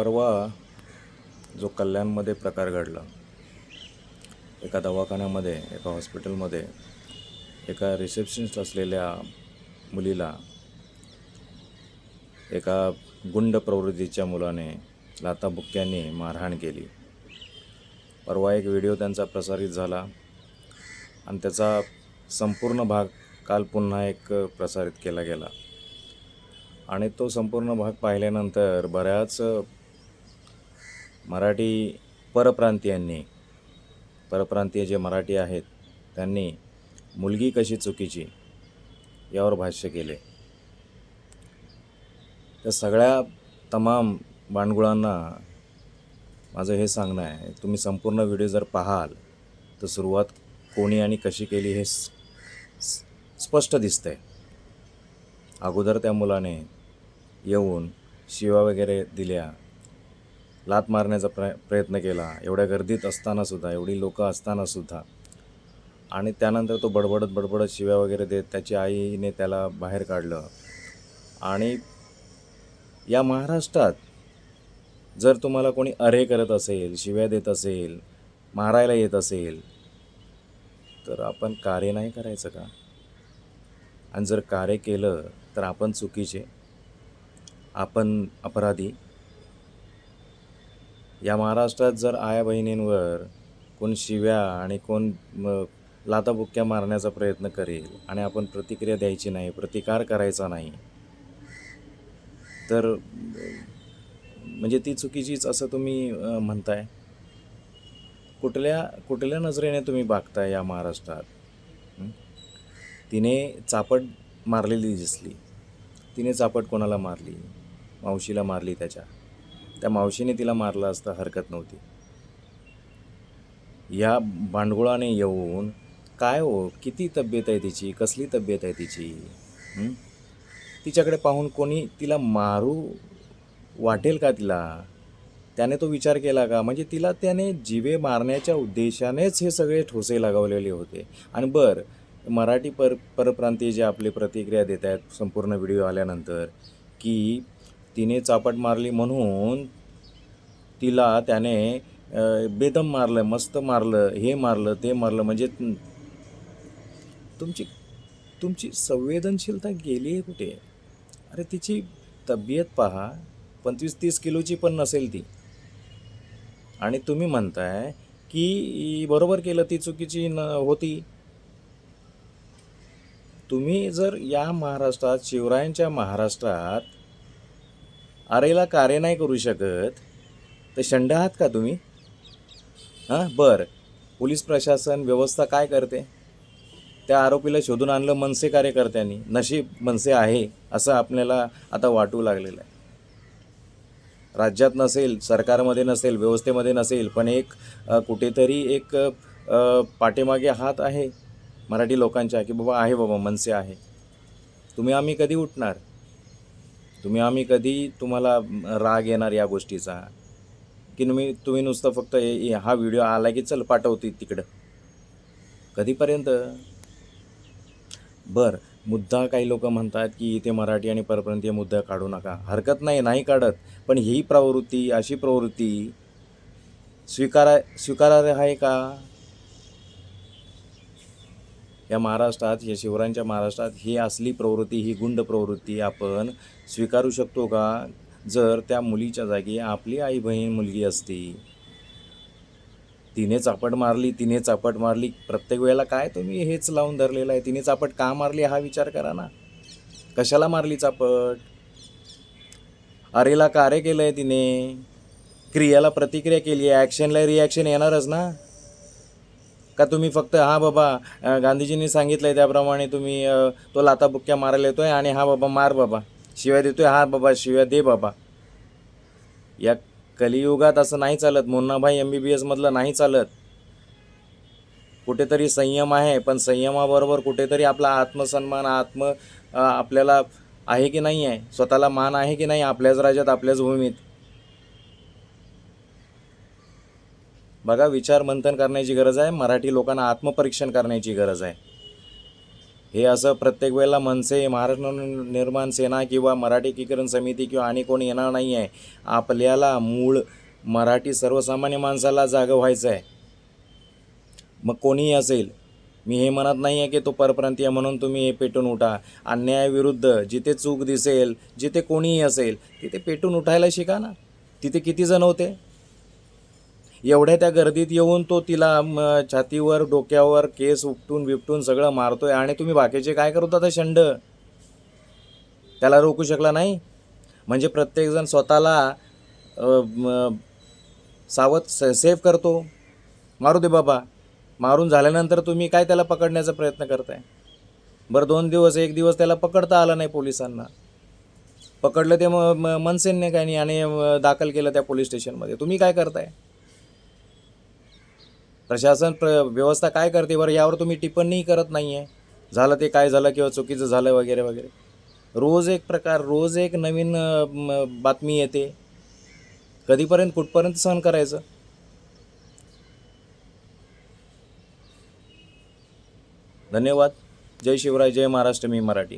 परवा जो कल्याणमध्ये प्रकार घडला एका दवाखान्यामध्ये एका हॉस्पिटलमध्ये एका रिसेप्शनिस्ट असलेल्या मुलीला एका गुंड प्रवृत्तीच्या मुलाने लाताबुक्क्यांनी मारहाण केली. परवा एक व्हिडिओ त्यांचा प्रसारित झाला आणि त्याचा संपूर्ण भाग काल पुन्हा एक प्रसारित केला गेला. आणि तो संपूर्ण भाग पाहिल्यानंतर बऱ्याच मराठी परप्रांतीयांनी परप्रांतीय जे मराठी आहेत त्यांनी मुलगी कशी चुकीची यावर भाष्य केले. त्या सगळ्या तमाम बांडगुळांना माझं हे सांगणं आहे तुम्ही संपूर्ण व्हिडिओ जर पाहाल तर सुरुवात कोणी आणि कशी केली हे स्पष्ट दिसतं स्पष्ट दिसतंय. अगोदर त्या मुलाने येऊन शिवा वगैरे दिल्या लात मारण्याचा प्रय प्रयत्न केला. एवढ्या गर्दीत असतानासुद्धा एवढी लोकं असतानासुद्धा आणि त्यानंतर तो बडबडत बडबडत शिव्या वगैरे देत त्याची आईने त्याला बाहेर काढलं. आणि या महाराष्ट्रात जर तुम्हाला कोणी अरे करत असेल शिव्या देत असेल मारायला येत असेल तर आपण कार्य नाही करायचं का? आणि जर कार्य केलं तर आपण चुकीचे आपण अपराधी या महाराष्ट्रात जर आया बहिणींवर कोण शिव्या आणि कोण लाताबुक्क्या मारण्याचा प्रयत्न करेल आणि आपण प्रतिक्रिया द्यायची नाही प्रतिकार करायचा नाही तर म्हणजे ती चुकीचीच असं तुम्ही म्हणताय? कुठल्या कुठल्या नजरेने तुम्ही बघताय या महाराष्ट्रात? तिने चापट मारलेली दिसली. तिने चापट कोणाला मारली? मावशीला मारली त्याच्या? त्या मावशीने तिला मारलं असतं हरकत नव्हती. या भांडगुळाने येऊन काय हो किती तब्येत आहे तिची कसली तब्येत आहे तिची तिच्याकडे पाहून कोणी तिला मारू वाटेल का तिला? त्याने तो विचार केला का? म्हणजे तिला त्याने जिवे मारण्याच्या उद्देशानेच हे सगळे ठोसे लगावलेले होते. आणि बर मराठी पर परप्रांतीय जे आपले प्रतिक्रिया देत आहेत संपूर्ण व्हिडिओ आल्यानंतर की तिने चापट मारली म्हणून तिला त्याने बेदम मारलं मस्त मारलं हे मारलं ते मारलं. म्हणजे तुमची तुमची संवेदनशीलता गेली आहे कुठे? अरे तिची तब्येत पहा. पंचवीस तीस किलोची पण नसेल ती. आणि तुम्ही म्हणताय की बरोबर केलं ती चुकीची न होती. तुम्ही जर या महाराष्ट्रात शिवरायांच्या महाराष्ट्रात आरेला कार्य नाही करू शकत. तर शंड आहात का तुम्ही? हां बरं. पोलीस प्रशासन व्यवस्था काय करते? त्या आरोपीला शोधून आणलं मनसे कार्यकर्त्यांनी. नशीब मनसे आहे असं आपल्याला आता वाटू लागलेलं आहे. राज्यात नसेल सरकारमध्ये नसेल व्यवस्थेमध्ये नसेल पण एक कुठेतरी एक पाठीमागे हात आहे मराठी लोकांच्या की बाबा आहे बाबा मनसे आहे. तुम्ही आम्ही कधी उठणार? तुम्ही आम्ही कधी तुम्हाला राग येणार या गोष्टीचा? की तुम्ही तुम्ही नुसतं फक्त हे- हा व्हिडिओ आला की चल पाठवते तिकडं. कधीपर्यंत? बर. मुद्दा काही लोक म्हणतात की इथे मराठी आणि परप्रांतीय मुद्दा काढू नका. हरकत नाही नाही काढत. पण ही प्रवृत्ती अशी प्रवृत्ती स्वीकारा स्वीकारार्ह आहे का? या महाराष्ट्रात या शिवरायांच्या महाराष्ट्रात ही असली प्रवृत्ती ही गुंड प्रवृत्ती आपण स्वीकारू शकतो का? जर त्या मुलीच्या जागी आपली आई बहीण मुलगी असती तिने चापट मारली तिने चापट मारली प्रत्येक वेळेला काय तुम्ही हेच लावून धरलेलं आहे? तिने चापट का मारली हा विचार करा ना. कशाला मारली चापट? अरेला कार्य केलं आहे तिने? क्रियाला प्रतिक्रिया केली आहे ॲक्शनला रिॲक्शन येणारच ना. का तुम्ही फक्त हा बाबा गांधीजींनी सांगितलं आहे त्याप्रमाणे तुम्ही अ, तो लाताबुक्क्या मारायला येतोय आणि हा बाबा मार बाबा. शिव्या देतोय हा बाबा शिव्या दे बाबा. या कलियुगात असं नाही चालत मुन्नाभाई एम बी बी एसमधलं नाही चालत. कुठेतरी संयम आहे पण संयमाबरोबर कुठेतरी आपला आत्मसन्मान आत्म आपल्याला आहे की नाही आहे? स्वतःला मान आहे की नाही आपल्याच राज्यात आपल्याच भूमीत? बघा विचार मंथन करण्याची गरज आहे मराठी लोकांना आत्मपरीक्षण करण्याची गरज आहे. हे असं प्रत्येक वेळेला मनसे महाराष्ट्र निर्माण सेना किंवा मराठी एकीकरण समिती किंवा आणि कोणी येणार नाही आहे. आपल्याला मूळ मराठी सर्वसामान्य माणसाला जागं व्हायचं आहे. मग कोणीही असेल मी हे म्हणत नाही आहे की तो परप्रांतीय म्हणून तुम्ही हे पेटून उठा. अन्यायाविरुद्ध जिथे चूक दिसेल जिथे कोणीही असेल तिथे पेटून उठायला शिका ना. तिथे किती जण होते? एवढ्या त्या गर्दीत येऊन तो तिला म, छातीवर डोक्यावर केस उपटून बिपटून सगळं मारतोय. आणि तुम्ही बाकीचे काय करत होता शंड? त्याला रोखू शकला नाही? म्हणजे प्रत्येकजण स्वतःला सावध से सेफ करतो? मारू दे बाबा. मारून झाल्यानंतर तुम्ही काय त्याला पकडण्याचा प्रयत्न करताय? बरं दोन दिवस एक दिवस त्याला पकडता आला नाही पोलिसांना. पकडलं ते म मनसेने काय नाही आणि दाखल केलं त्या पोलीस स्टेशनमध्ये. तुम्ही काय करताय? प्रशासन प्र व्यवस्था काय करते बरं? यावर तुम्ही टिप्पणी करत नाही आहे झालं ते काय झालं किंवा चुकीचं झालं वगैरे वगैरे. रोज एक प्रकार रोज एक नवीन बातमी येते. कधीपर्यंत कुठपर्यंत सहन करायचं? धन्यवाद. जय शिवराय जय महाराष्ट्र मी मराठी.